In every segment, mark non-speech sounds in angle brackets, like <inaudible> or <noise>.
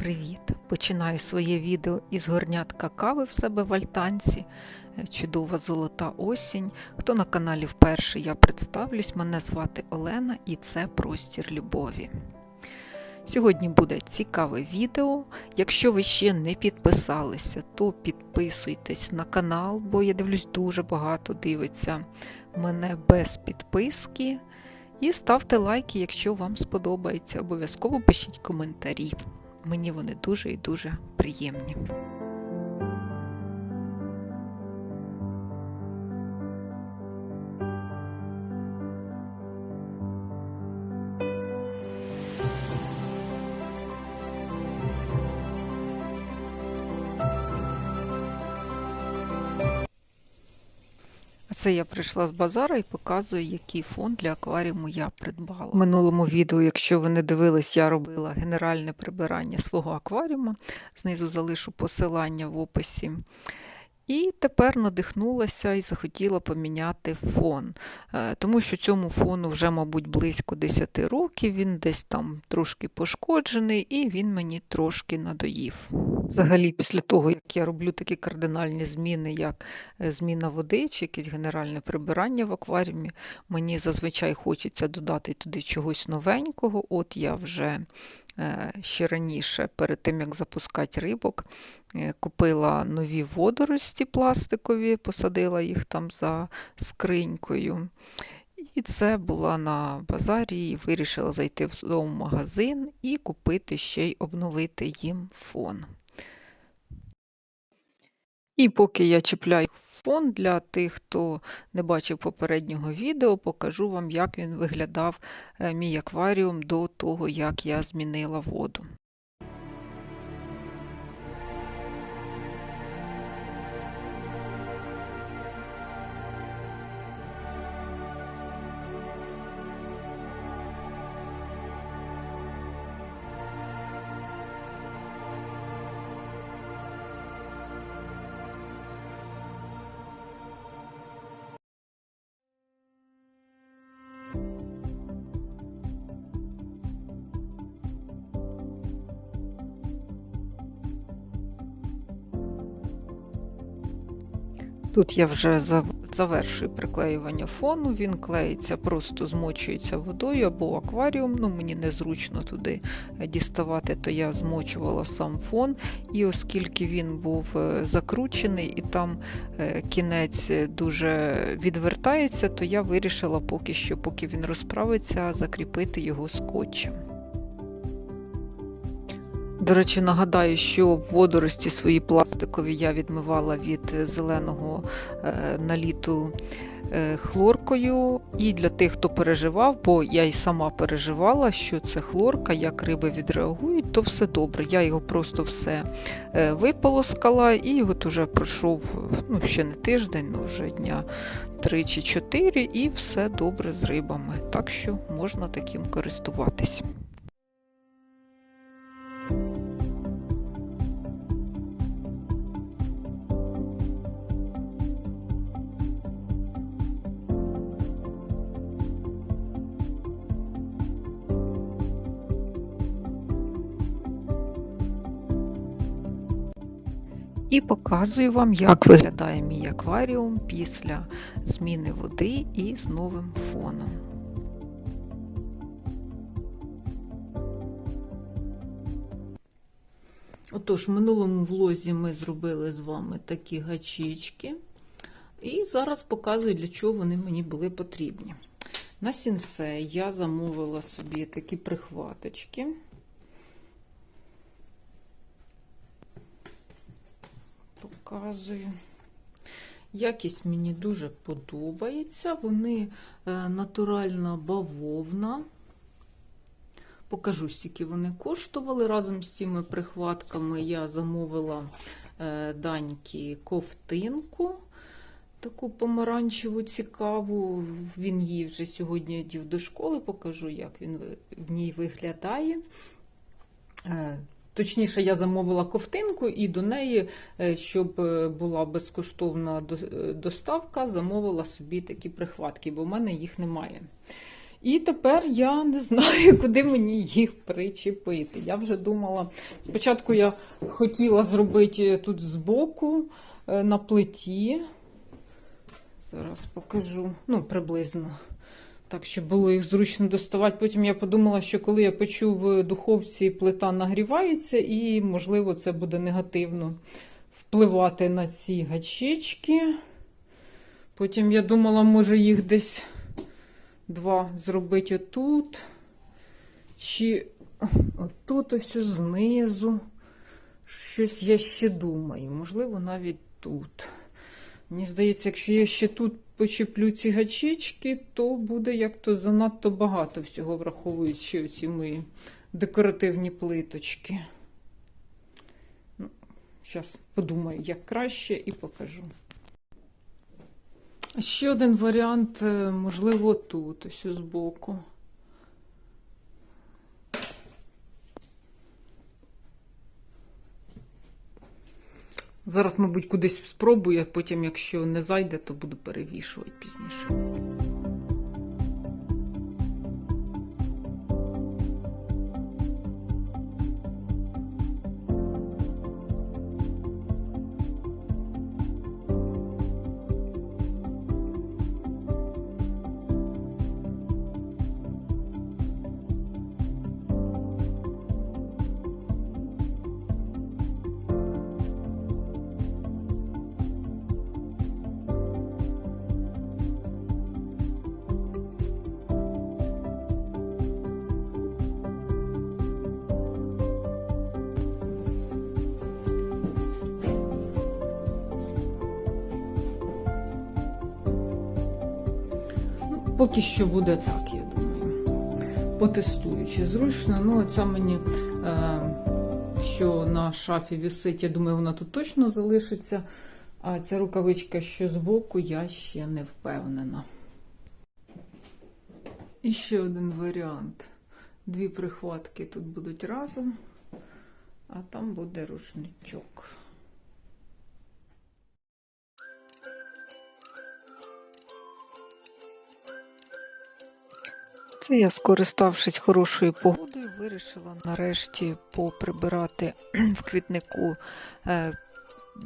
Привіт! Починаю своє відео із горнятка кави в себе в альтанці. Е, Чудова золота осінь. Хто на каналі вперше, я представлюсь. Мене звати Олена і це простір любові. Сьогодні буде цікаве відео. Якщо ви ще не підписалися, то підписуйтесь на канал, бо я дивлюсь, дуже багато дивиться мене без підписки. І ставте лайки, якщо вам сподобається. Обов'язково пишіть коментарі. Мені вони дуже і дуже приємні. Це я прийшла з базара і показую, який фон для акваріуму я придбала. В минулому відео, якщо ви не дивились, я робила генеральне прибирання свого акваріуму. Знизу залишу посилання в описі. І тепер надихнулася і захотіла поміняти фон, Е, тому що цьому фону вже, мабуть, близько 10 років, він десь там трошки пошкоджений, і він мені трошки надоїв. Взагалі, після того, як я роблю такі кардинальні зміни, як е, зміна води чи якесь генеральне прибирання в акваріумі, мені зазвичай хочеться додати туди чогось новенького. От я вже е, ще раніше, перед тим як запускати рибок, купила нові водорості пластикові, посадила їх там за скринькою. І це була на базарі, і вирішила зайти в зоомагазин і купити ще й обновити їм фон. І поки я чіпляю фон для тих, хто не бачив попереднього відео, покажу вам, як він виглядав е, мій акваріум до того, як я змінила воду. Тут я вже завершую приклеювання фону, він клеїться, просто змочується водою або акваріум. Ну, мені незручно туди е, діставати, то я змочувала сам фон. І оскільки він був е, закручений і там е, кінець дуже відвертається, то я вирішила поки що, поки він розправиться, закріпити його скотчем. До речі, нагадаю, що водорості свої пластикові я відмивала від зеленого е, наліту е, хлоркою. І для тих, хто переживав, бо я й сама переживала, що це хлорка, як риби відреагують, то все добре. Я його просто все е, виполоскала, і от уже пройшов ну, ще не тиждень, ну вже дня 3 чи 4, і все добре з рибами. Так що можна таким користуватись. І показую вам, як виглядає мій акваріум після зміни води і з новим фоном. Отож, в минулому влозі ми зробили з вами такі гачечки. І зараз показую, для чого вони мені були потрібні. На сінце я замовила собі такі прихваточки. Показую. Якість мені дуже подобається. Вони е, натуральна бавовна. Покажу, скільки вони коштували. Разом з цими прихватками я замовила е, даньки ковтинку, таку помаранчеву, цікаву. Він її вже сьогодні одів до школи, покажу, як він в ній виглядає. Точніше, я замовила ковтинку, і до неї, е, щоб е, була безкоштовна е, доставка, замовила собі такі прихватки, бо в мене їх немає. І тепер я не знаю, <laughs> куди мені їх причепити. Я вже думала, спочатку я хотіла зробити тут збоку на плиті. Зараз покажу, ну, приблизно. Так, щоб було їх зручно доставати. Потім я подумала, що коли я печу в духовці, плита нагрівається, і, можливо, це буде негативно впливати на ці гачечки. Потім я думала, може їх десь два зробити отут. Чи отут ось знизу. Щось я ще думаю. Можливо, навіть тут. Мені здається, якщо я ще тут почеплю ці гачечки, то буде як-то занадто багато всього, враховуючи оці мої декоративні плиточки. Ну, Зараз подумаю, як краще, і покажу. Ще один варіант, е, можливо, тут, ось збоку. Зараз, мабуть, кудись спробую, а потім, якщо не зайде, то буду перевішувати пізніше. Поки що буде так, я думаю. Потестую, чи зручно. Ну, оця мені, е, що на шафі висить, я думаю, вона тут точно залишиться. А ця рукавичка, що збоку, я ще не впевнена. І ще один варіант. Дві прихватки тут будуть разом, а там буде рушничок. Я, скориставшись хорошою погодою, вирішила нарешті поприбирати <clears throat> в квітнику е,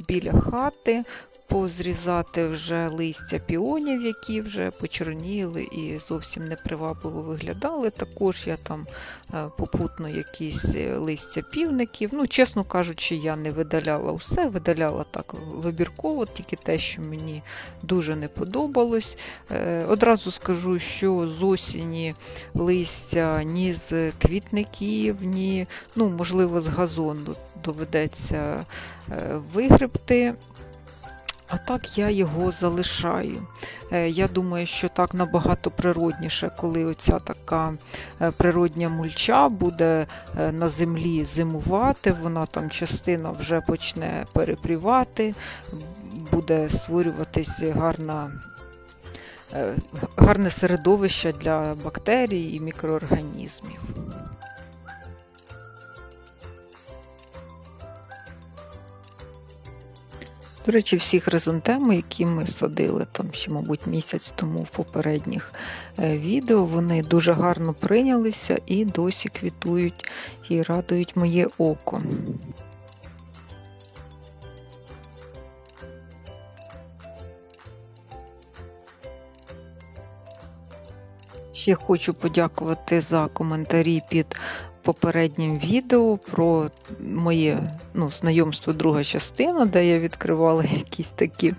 біля хати, позрізати вже листя піонів, які вже почорніли і зовсім непривабливо виглядали. Також я там е, попутно якісь е, листя півників. Ну, чесно кажучи, я не видаляла усе, видаляла так вибірково, тільки те, що мені дуже не подобалось. Е, Одразу скажу, що з осені листя ні з квітників, ні, ну, можливо, з газону доведеться вигребти. А так я його залишаю. Е, Я думаю, що так набагато природніше, коли оця така е, природня мульча буде е, на землі зимувати, вона там частина вже почне перепрівати, буде створюватись гарна. Гарне середовище для бактерій і мікроорганізмів. До речі, всі хризантеми, які ми садили там ще, мабуть, місяць тому в попередніх е, відео, вони дуже гарно прийнялися і досі квітують і радують моє око. Ще хочу подякувати за коментарі під попереднім відео про моє ну, знайомство друга частина, де я відкривала <laughs> якісь такі,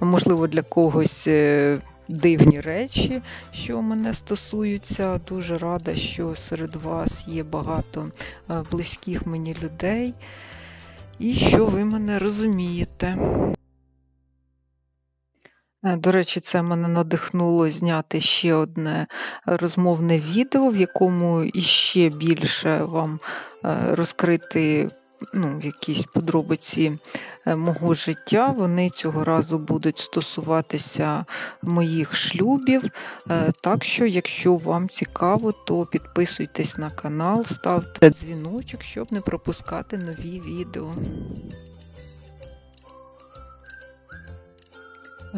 можливо, для когось е, дивні речі, що мене стосуються. Дуже рада, що серед вас є багато е, близьких мені людей і що ви мене розумієте. Е, До речі, це мене надихнуло зняти ще одне розмовне відео, в якому іще більше вам е, розкрити ну, якісь подробиці е, мого життя. Вони цього разу будуть стосуватися моїх шлюбів. Так що, якщо вам цікаво, то підписуйтесь на канал, ставте дзвіночок, щоб не пропускати нові відео.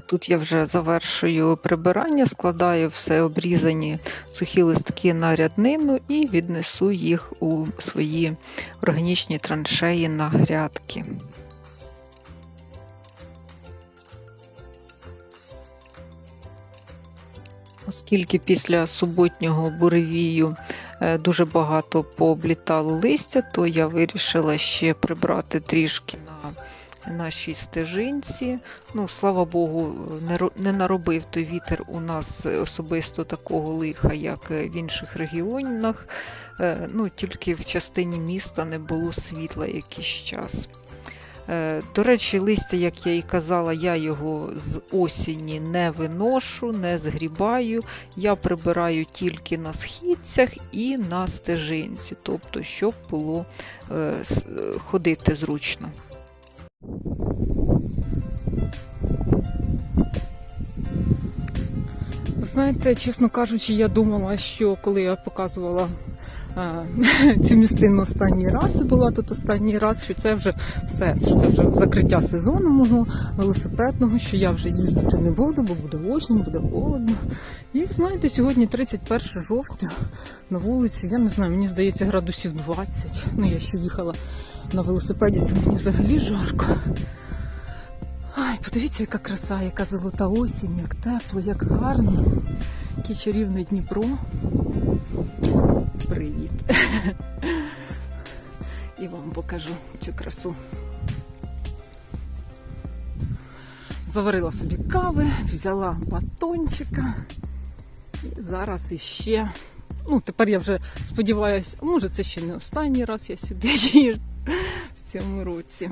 Тут я вже завершую прибирання, складаю все обрізані сухі листки на ряднину і віднесу їх у свої органічні траншеї на грядки. Оскільки після суботнього буревію е, дуже багато пооблітало листя, то я вирішила ще прибрати трішки на нашій стежинці. Ну, слава Богу, не наробив той вітер у нас особисто такого лиха, як в інших регіонах. Е, ну, Тільки в частині міста не було світла якийсь час. Е, до речі, листя, як я і казала, я його з осені не виношу, не згрібаю. Я прибираю тільки на східцях і на стежинці, тобто, щоб було е, ходити зручно. Знаєте, чесно кажучи, я думала, що коли я показувала а, <laughs> цю місцину останній раз була тут останній раз, що це вже все, що це вже закриття сезону мого велосипедного, що я вже їздити не буду, бо буде осінь, буде холодно. І знаєте, сьогодні 31 жовтня на вулиці, я не знаю, мені здається, градусів 20. Ну, я ще їхала на велосипеді, то мені взагалі жарко. Ай, подивіться, яка краса, яка золота осінь, як тепло, як гарно. Який чарівний Дніпро. Привіт. І вам покажу цю красу. Заварила собі кави, взяла батончика. І зараз іще. Ну, тепер я вже сподіваюся, може це ще не останній раз я сюди <laughs> їжджу в цьому році.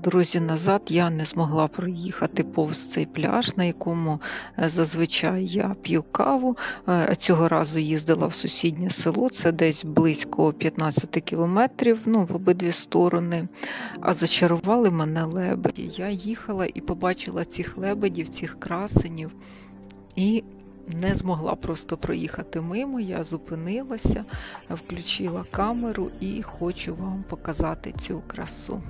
Дорозі назад я не змогла проїхати повз цей пляж, на якому е, зазвичай я п'ю каву. Е, цього разу їздила в сусіднє село, це десь близько 15 кілометрів, ну, в обидві сторони. А зачарували мене лебеді. Я їхала і побачила цих лебедів, цих красенів. І не змогла просто проїхати мимо, я зупинилася, включила камеру і хочу вам показати цю красу.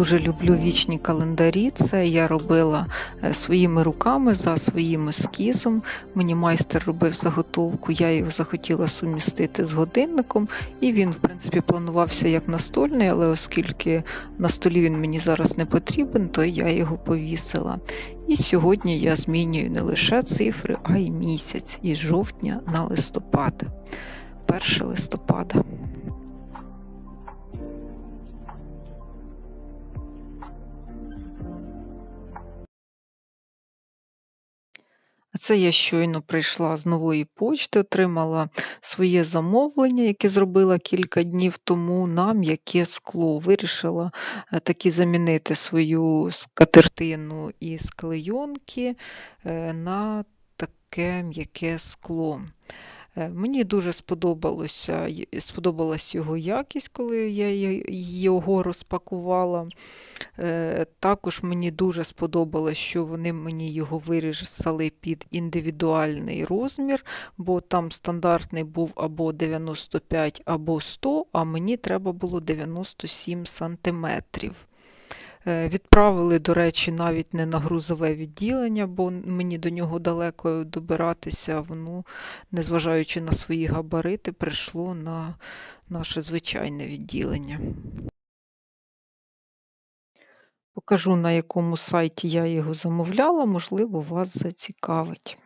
Дуже люблю вічні календарі. Це я робила е, своїми руками за своїм ескізом. Мені майстер робив заготовку, я його захотіла сумістити з годинником, і він, в принципі, планувався як настольний, але оскільки на столі він мені зараз не потрібен, то я його повісила. І сьогодні я змінюю не лише цифри, а й місяць із жовтня на листопад. 1 листопада. Це я щойно прийшла з нової почти, отримала своє замовлення, яке зробила кілька днів тому на м'яке скло. Вирішила е, таки замінити свою скатертину із клейонки е, на таке м'яке скло. Е, мені дуже сподобалося, сподобалась його якість, коли я його розпакувала. Е, також мені дуже сподобалось, що вони мені його вирізали під індивідуальний розмір, бо там стандартний був або 95, або 100, а мені треба було 97 сантиметрів. Е, Відправили, до речі, навіть не на грузове відділення, бо мені до нього далеко добиратися. Воно, незважаючи на свої габарити, прийшло на наше звичайне відділення. Покажу, на якому сайті я його замовляла, можливо, вас зацікавить.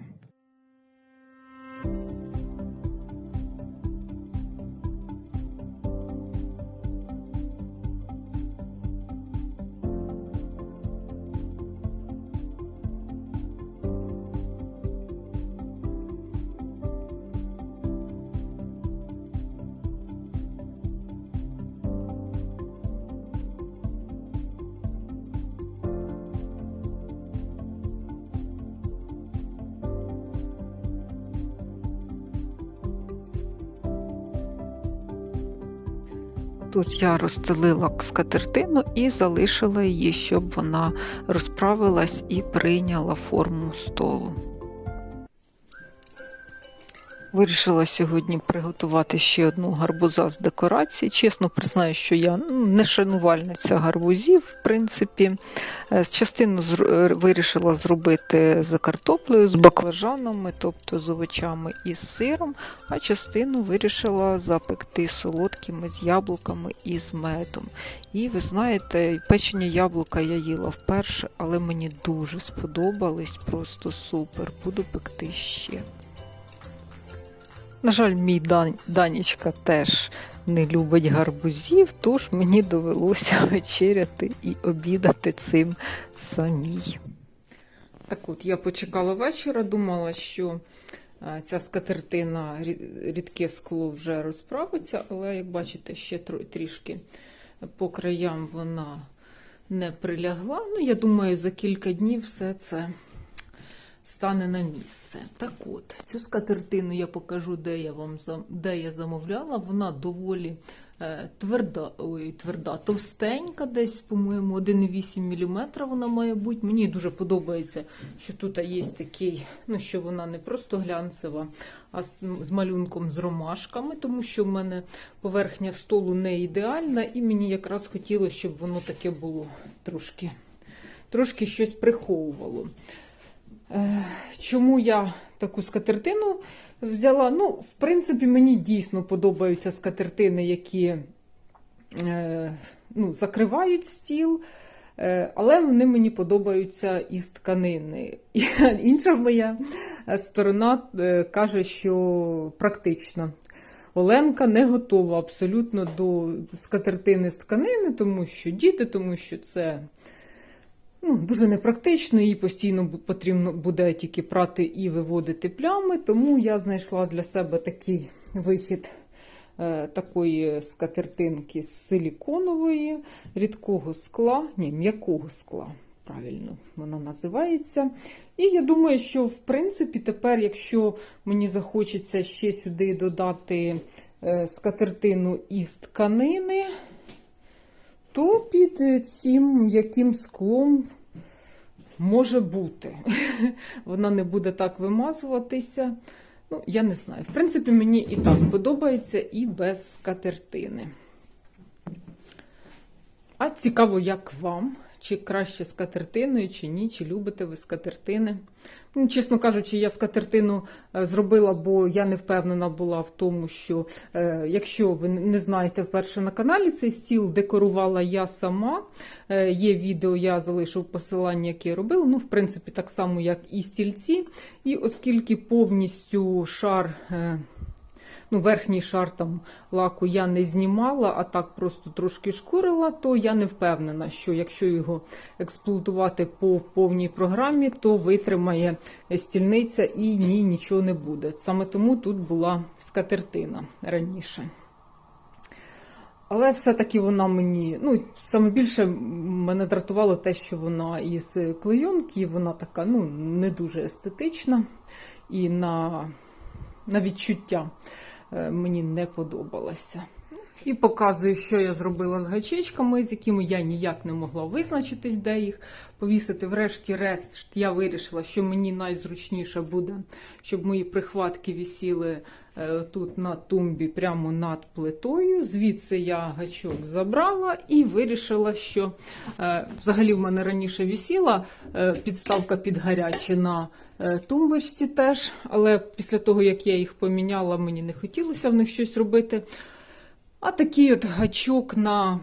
Тут я розстелила скатертину і залишила її, щоб вона розправилась і прийняла форму столу. Вирішила сьогодні приготувати ще одну гарбуза з декорації. Чесно признаю, що я ну, не шанувальниця гарбузів, в принципі. Е, Частину е, вирішила зробити з картоплею, з баклажанами, тобто з овочами і з сиром, а частину вирішила запекти солодкими з яблуками і з медом. І ви знаєте, печені яблука я їла вперше, але мені дуже сподобались, просто супер. Буду пекти ще. На жаль, мій дан... Данічка теж не любить гарбузів, тож мені довелося <laughs> вечеряти і обідати цим самій. Так от, я почекала вечора, думала, що е, ця скатертина рідке скло вже розправиться, але як бачите, ще трішки по краям вона не прилягла. Ну, я думаю, за кілька днів все це стане на місце. Так от, цю скатертину я покажу, де я вам де я замовляла. Вона доволі е, тверда, ой, тверда, товстенька, десь, по-моєму, 1,8 мм вона має бути. Мені дуже подобається, що тут є такий, ну що вона не просто глянцева, а з, з малюнком з ромашками, тому що в мене поверхня столу не ідеальна, і мені якраз хотілося, щоб воно таке було трошки, трошки щось приховувало. Е, Чому я таку скатертину взяла? Ну, в принципі, мені дійсно подобаються скатертини, які е, ну, закривають стіл, е, але вони мені подобаються із тканини. <laughs> Інша моя сторона каже, що практично. Оленка не готова абсолютно до скатертини з тканини, тому що діти, тому що це ну, дуже непрактично, їй постійно потрібно буде тільки прати і виводити плями, тому я знайшла для себе такий вихід е, такої скатертинки з силіконової, рідкого скла, ні, м'якого скла. Правильно вона називається. І я думаю, що в принципі тепер, якщо мені захочеться ще сюди додати е, скатертину із тканини, то під цим м'яким склом може бути. <laughs> Вона не буде так вимазуватися. Ну, я не знаю. В принципі, мені і так подобається, і без скатертини. А цікаво, як вам? Чи краще з катертиною, чи ні, чи любите ви скатертини. Ну, чесно кажучи, я скатертину е, зробила, бо я не впевнена була в тому, що е, якщо ви не знаєте вперше на каналі цей стіл, декорувала я сама. Е, є відео, я залишу посилання, яке я робила. Ну, в принципі, так само, як і стільці. І оскільки повністю шар. Ну, верхній шар там лаку я не знімала, а так просто трошки шкурила, то я не впевнена, що якщо його експлуатувати по повній програмі, то витримає стільниця і ні, нічого не буде. Саме тому тут була скатертина раніше. Але все-таки вона мені, ну, саме більше мене дратувало те, що вона із клейонки, вона така ну, не дуже естетична і на, на відчуття мені не подобалася. І показую, що я зробила з гачечками, з якими я ніяк не могла визначитись, де їх повісити. Врешті-решт я вирішила, що мені найзручніше буде, щоб мої прихватки висіли е, тут на тумбі, прямо над плитою. Звідси я гачок забрала і вирішила, що е, взагалі в мене раніше висіла е, підставка під гаряче на тумбочці теж, але після того, як я їх поміняла, мені не хотілося в них щось робити. А такий от гачок на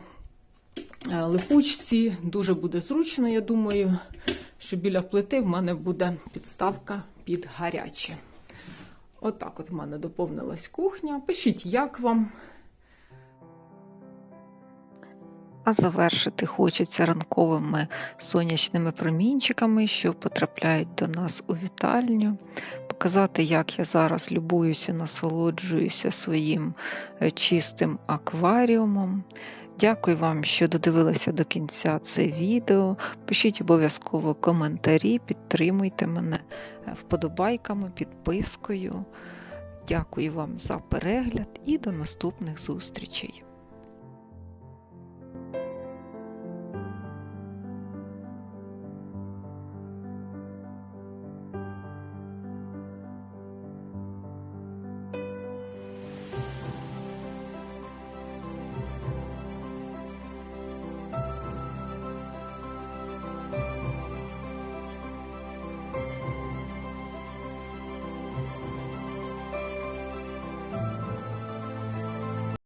е, липучці дуже буде зручно, я думаю, що біля плити в мене буде підставка під гаряче. Отак от в мене доповнилась кухня. Пишіть, як вам. А завершити хочеться ранковими сонячними промінчиками, що потрапляють до нас у вітальню. Показати, як я зараз любуюся, насолоджуюся своїм е, чистим акваріумом. Дякую вам, що додивилися до кінця це відео. Пишіть обов'язково коментарі, підтримуйте мене е, вподобайками, підпискою. Дякую вам за перегляд і до наступних зустрічей!